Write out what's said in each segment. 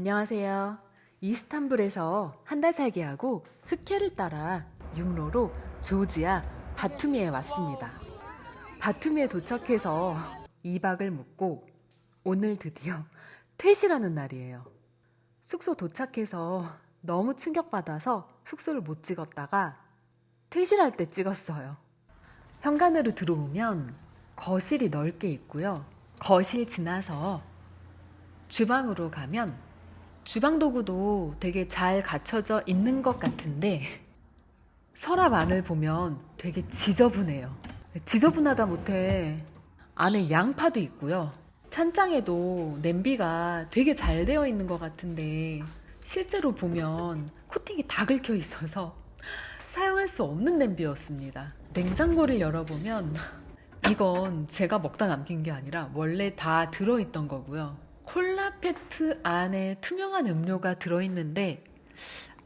안녕하세요. 이스탄불에서 한 달 살게 하고 흑해를 따라 육로로 조지아 바투미에 왔습니다. 바투미에 도착해서 2박을 묵고 오늘 드디어 퇴실하는 날이에요. 숙소 도착해서 너무 충격받아서 숙소를 못 찍었다가 퇴실할 때 찍었어요. 현관으로 들어오면 거실이 넓게 있고요. 거실 지나서 주방으로 가면 주방 도구도 되게 잘 갖춰져 있는 것 같은데 서랍 안을 보면 되게 지저분해요. 지저분하다 못해 안에 양파도 있고요. 찬장에도 냄비가 되게 잘 되어 있는 것 같은데 실제로 보면 코팅이 다 긁혀 있어서 사용할 수 없는 냄비였습니다. 냉장고를 열어보면 이건 제가 먹다 남긴 게 아니라 원래 다 들어있던 거고요. 콜라 페트 안에 투명한 음료가 들어있는데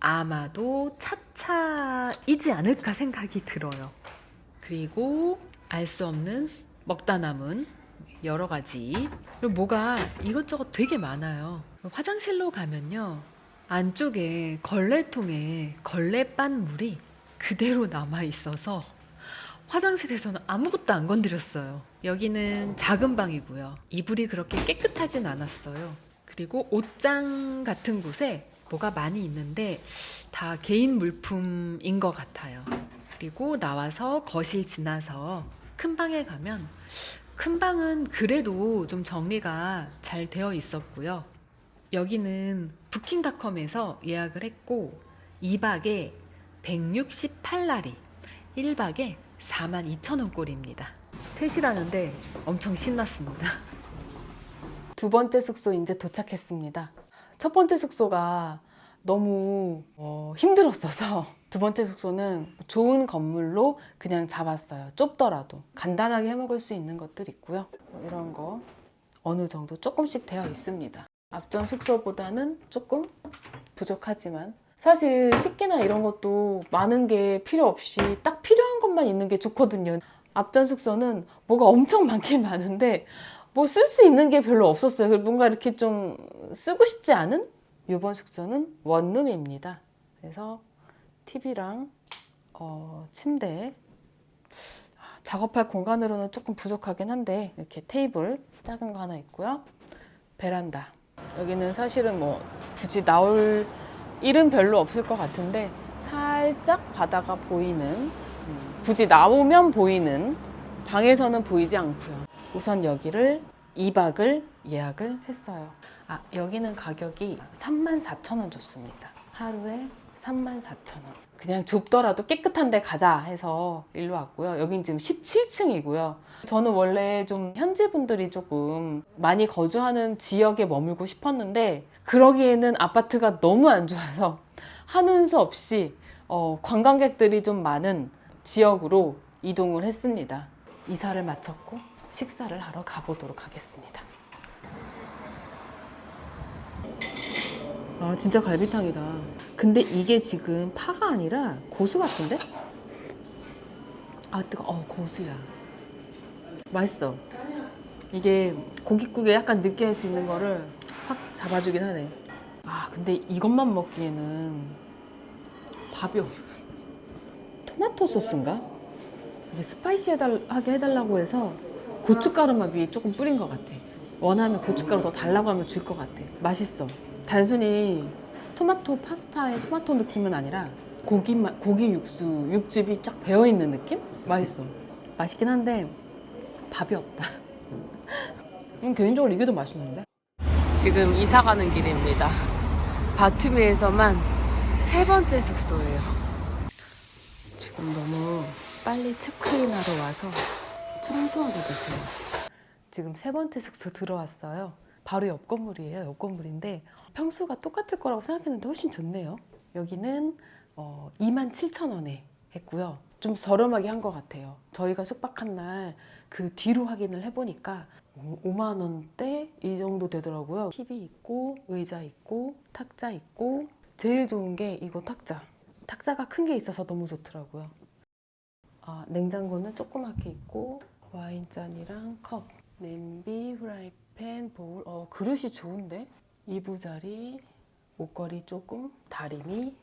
아마도 차차이지 않을까 생각이 들어요. 그리고 알 수 없는 먹다 남은 여러 가지. 그리고 뭐가 이것저것 되게 많아요. 화장실로 가면요. 안쪽에 걸레통에 걸레 빤 물이 그대로 남아 있어서 화장실에서는 아무것도 안 건드렸어요. 여기는 작은 방이고요. 이불이 그렇게 깨끗하진 않았어요. 그리고 옷장 같은 곳에 뭐가 많이 있는데 다 개인 물품인 것 같아요. 그리고 나와서 거실 지나서 큰 방에 가면 큰 방은 그래도 좀 정리가 잘 되어 있었고요. 여기는 부킹닷컴에서 예약을 했고 2박에 168나리, 1박에 42,000원 꼴입니다. 퇴실하는데 엄청 신났습니다. 두 번째 숙소 이제 도착했습니다. 첫 번째 숙소가 너무 어, 힘들었어서 두 번째 숙소는 좋은 건물로 그냥 잡았어요. 좁더라도 간단하게 해먹을 수 있는 것들 있고요. 뭐 이런 거 어느 정도 조금씩 되어 있습니다. 앞전 숙소보다는 조금 부족하지만 사실 식기나 이런 것도 많은 게 필요 없이 딱 필요한 것만 있는 게 좋거든요. 앞전 숙소는 뭐가 엄청 많긴 많은데 뭐 쓸 수 있는 게 별로 없었어요. 뭔가 이렇게 좀 쓰고 싶지 않은 이번 숙소는 원룸입니다. 그래서 TV랑 어, 침대 아, 작업할 공간으로는 조금 부족하긴 한데 이렇게 테이블 작은 거 하나 있고요. 베란다. 여기는 사실은 뭐 굳이 나올 일은 별로 없을 것 같은데 살짝 바다가 보이는 음, 굳이 나오면 보이는 방에서는 보이지 않고요. 우선 여기를 2박을 예약을 했어요. 아, 여기는 가격이 34,000원 줬습니다. 하루에 34,000원. 그냥 좁더라도 깨끗한 데 가자 해서 일로 왔고요. 여긴 지금 17층이고요. 저는 원래 좀 현지 분들이 조금 많이 거주하는 지역에 머물고 싶었는데 그러기에는 아파트가 너무 안 좋아서 하는 수 없이 어, 관광객들이 좀 많은 지역으로 이동을 했습니다. 이사를 마쳤고 식사를 하러 가보도록 하겠습니다. 아 진짜 갈비탕이다. 근데 이게 지금 파가 아니라 고수 같은데? 아 뜨거. 어 고수야. 맛있어. 이게 고깃국에 약간 느끼할 수 있는 거를 확 잡아주긴 하네. 아 근데 이것만 먹기에는 밥이 없. 토마토 소스인가? 이게 스파이시하게 해달라고 해서 고춧가루만 위에 조금 뿌린 것 같아. 원하면 고춧가루 더 달라고 하면 줄 것 같아. 맛있어. 단순히 토마토 파스타의 토마토 느낌은 아니라 고기 마, 고기 육수 육즙이 쫙 배어 있는 느낌? 맛있어. 맛있긴 한데 밥이 없다. 음, 개인적으로 이게 더 맛있는데? 지금 이사 가는 길입니다. 바투미에서만 세 번째 숙소예요. 지금 너무 빨리 체크인하러 와서 청소하고 계세요. 지금 세 번째 숙소 들어왔어요. 바로 옆 건물이에요. 옆 건물인데 평수가 똑같을 거라고 생각했는데 훨씬 좋네요. 여기는 어, 27,000원에 했고요. 좀 저렴하게 한 것 같아요. 저희가 숙박한 날 그 뒤로 확인을 해보니까 5만 원대 이 정도 되더라고요. TV 있고 의자 있고 탁자 있고 제일 좋은 게 이거 탁자. 탁자가 큰 게 있어서 너무 좋더라고요. 아, 냉장고는 조그맣게 있고 와인잔이랑 컵, 냄비, 후라이팬, 보울. 어, 그릇이 좋은데? 이부자리, 옷걸이 조금, 다리미,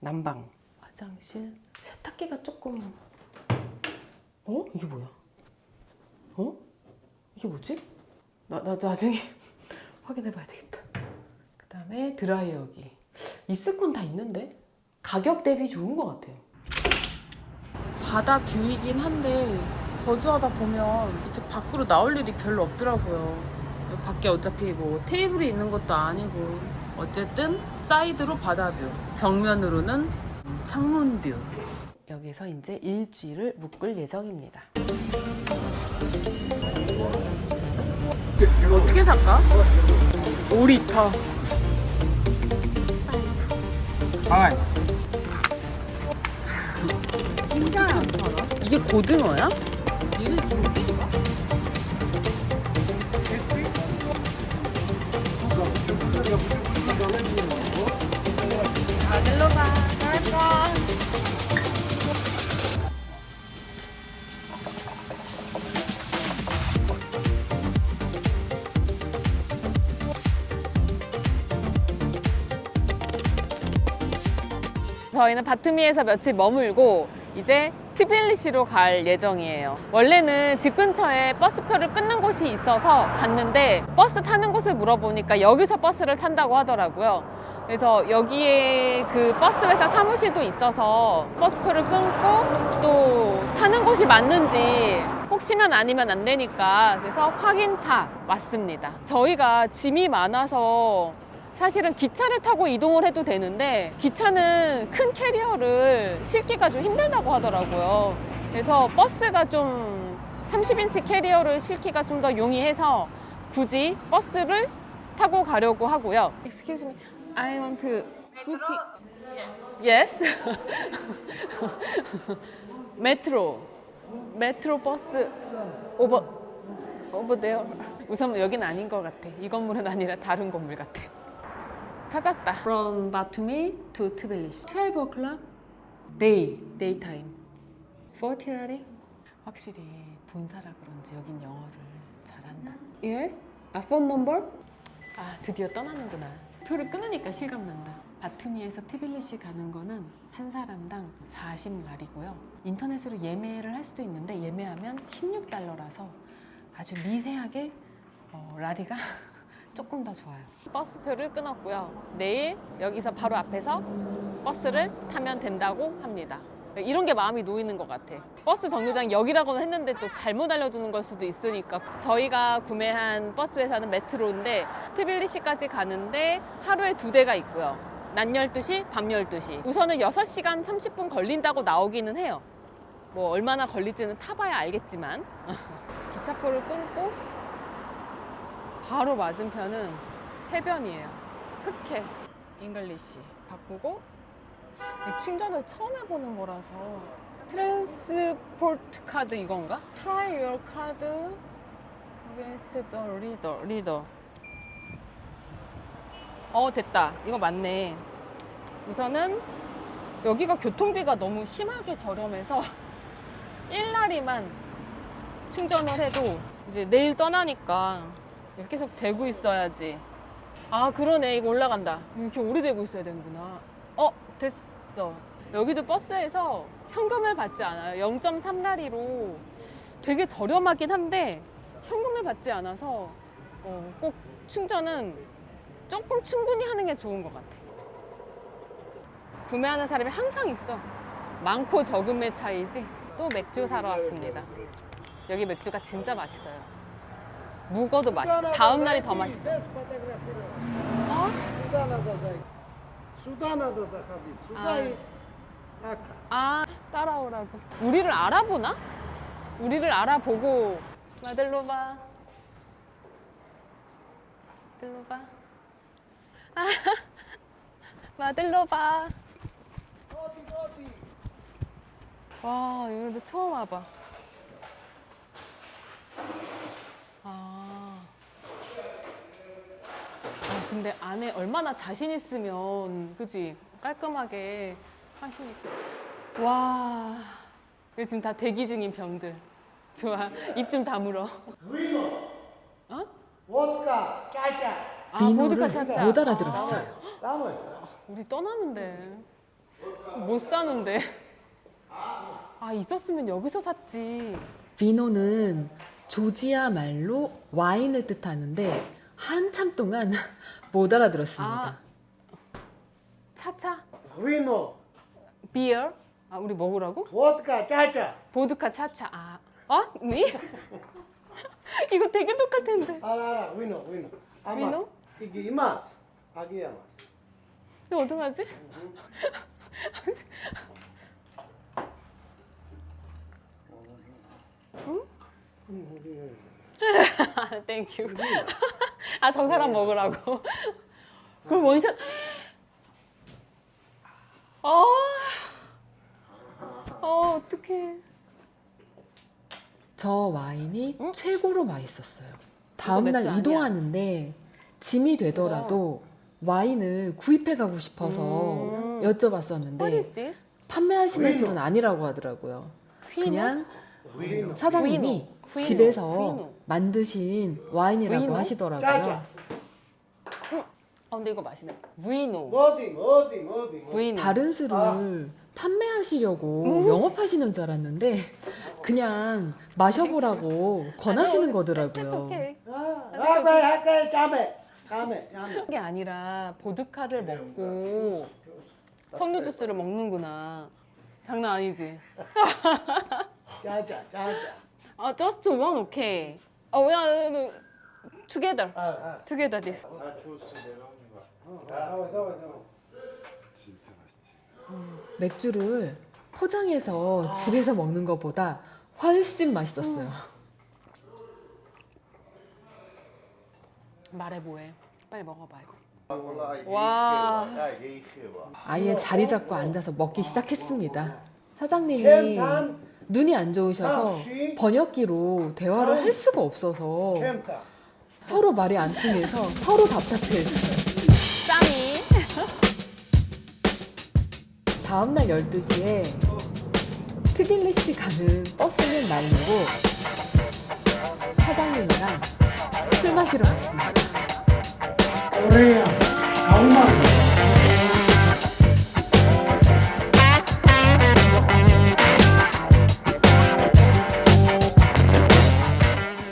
난방, 화장실, 세탁기가 조금. 어? 이게 뭐야? 어? 이게 뭐지? 나, 나 나중에 확인해 봐야 되겠다. 그 다음에 드라이어기. 있을 건 다 있는데 가격 대비 좋은 것 같아요. 바다 뷰이긴 한데 거주하다 보면 이렇게 밖으로 나올 일이 별로 없더라고요. 밖에 어차피 뭐 테이블이 있는 것도 아니고 어쨌든 사이드로 바다 뷰, 정면으로는 창문 뷰. 여기서 이제 일주일을 묵을 예정입니다. 어떻게 살까? 5리터. Hi. 이게 고등어야? 저희는 바투미에서 며칠 머물고 이제 트빌리시로 갈 예정이에요. 원래는 집 근처에 버스표를 끊는 곳이 있어서 갔는데 버스 타는 곳을 물어보니까 여기서 버스를 탄다고 하더라고요. 그래서 여기에 그 버스 회사 사무실도 있어서 버스표를 끊고 또 타는 곳이 맞는지 혹시면 아니면 안 되니까 그래서 확인차 왔습니다. 저희가 짐이 많아서 사실은 기차를 타고 이동을 해도 되는데 기차는 큰 캐리어를 싣기가 좀 힘들다고 하더라고요. 그래서 버스가 좀 30인치 캐리어를 싣기가 좀 더 용이해서 굳이 버스를 타고 가려고 하고요. Excuse me, I want to book it. Yes. 메트로. 메트로 버스 오버 오버 데요. 우선 여긴 아닌 것 같아. 이 건물은 아니라 다른 건물 같아. 찾았다. From Batumi to Tbilisi. 12 o'clock. Day. Daytime. 40라리. 확실히 본사라 그런지 여긴 영어를 잘한다. Yes. 아, phone number? 아, 드디어 떠나는구나. 표를 끊으니까 실감난다. 바투미에서 티빌리시 가는 거는 한 사람당 40라리고요. 인터넷으로 예매를 할 수도 있는데 예매하면 16달러라서 아주 미세하게 어, 라리가 조금 더 좋아요. 버스표를 끊었고요. 내일 여기서 바로 앞에서 버스를 타면 된다고 합니다. 이런 게 마음이 놓이는 것 같아. 버스 정류장 여기라고는 했는데 또 잘못 알려주는 걸 수도 있으니까. 저희가 구매한 버스 회사는 메트로인데 트빌리시까지 가는데 하루에 두 대가 있고요. 낮 12시, 밤 12시. 우선은 6시간 30분 걸린다고 나오기는 해요. 뭐 얼마나 걸릴지는 타봐야 알겠지만. 기차표를 끊고 바로 맞은편은 해변이에요. 흑해, 잉글리시 바꾸고 이 충전을 처음 해보는 거라서 트랜스포트 카드 이건가? Try your card against the reader. reader. 어 됐다. 이거 맞네. 우선은 여기가 교통비가 너무 심하게 저렴해서 1라리만 충전을 해도 이제 내일 떠나니까 계속 대고 있어야지. 아 그러네 이거 올라간다. 이렇게 오래 대고 있어야 되는구나. 어 됐어. 여기도 버스에서 현금을 받지 않아요. 0.3라리로 되게 저렴하긴 한데 현금을 받지 않아서 어, 꼭 충전은 조금 충분히 하는 게 좋은 것 같아. 구매하는 사람이 항상 있어. 많고 적음의 차이지. 또 맥주 사러 왔습니다. 여기 맥주가 진짜 맛있어요. 묵어도 맛있어. 다음 날이 더 맛있어. 어? 아, 따라오라고. 우리를 알아보나? 우리를 알아보고 마들로 봐. 마들로 봐. 아, 마들로 봐. 와, 이런데 처음 와봐. 근데 안에 얼마나 자신 있으면 그지? 깔끔하게 하시니까. 와. 지금 다 대기 중인 병들. 좋아. 입 좀 다물어. 브이노? 어? 카 짜짜 아 보드카 차차 못 아. 알아들었어 쌈을. 아, 우리 떠나는데. 못 사는데. 아 있었으면 여기서 샀지. 비노는 조지아 말로 와인을 뜻하는데 한참 동안 못 알아들었습니다. 아. 차차, Vino. 비어. 아 우리 먹으라고? Vodka, chacha. 보드카 차차. 아, 어? 니? 이거 되게 똑같은데. Ah, ah, vino, vino. Amas. Vino? Iki imas. Aquí amas. 이거 어떡하지? 아, 땡큐. 아, 저 사람 먹으라고. 그럼 원샷. 어. 어, 어떡해. 저 와인이 응? 최고로 맛있었어요. 맥주 다음날 아니야? 이동하는데 짐이 되더라도 와인을 구입해 가고 싶어서 음. 여쭤봤었는데 is this? 판매하시는. 술은 아니라고 하더라고요. 휘노? 그냥. 사장님이. 휘노. 집에서 휘노. 만드신 와인이라고 휘노? 하시더라고요. Chacha. 아, 근데 이거 맛있네. 브이노. Moding, moding, moding. 브이노. 다른 술을 판매하시려고 음. 영업하시는 줄 알았는데 그냥 마셔보라고 권하시는 거더라고요. 오케이. Ah, okay, okay, chame. Chame, chame. 게 아니라 보드카를 먹고 석류 주스를 먹는구나. 장난 아니지? 짜자, 짜자. 아, just one, okay. 어, we together. 아, 아. Together this. 나 주스 내려오는 거야. 어, 나와, 나와, 진짜 맛있지. 음, 맥주를 포장해서 집에서 먹는 것보다 훨씬 맛있었어요. 음. 말해 뭐해. 빨리 먹어봐 이거. 와. 아예 자리 잡고 앉아서 먹기 시작했습니다. 사장님이 눈이 안 좋으셔서 번역기로 대화를 할 수가 없어서. 서로 말이 안 통해서 서로 답답해했어요. 짱이. 다음 날 12시에 트빌리시 가는 버스는 날리고 사장님이랑 술 마시러 갔습니다. Korea.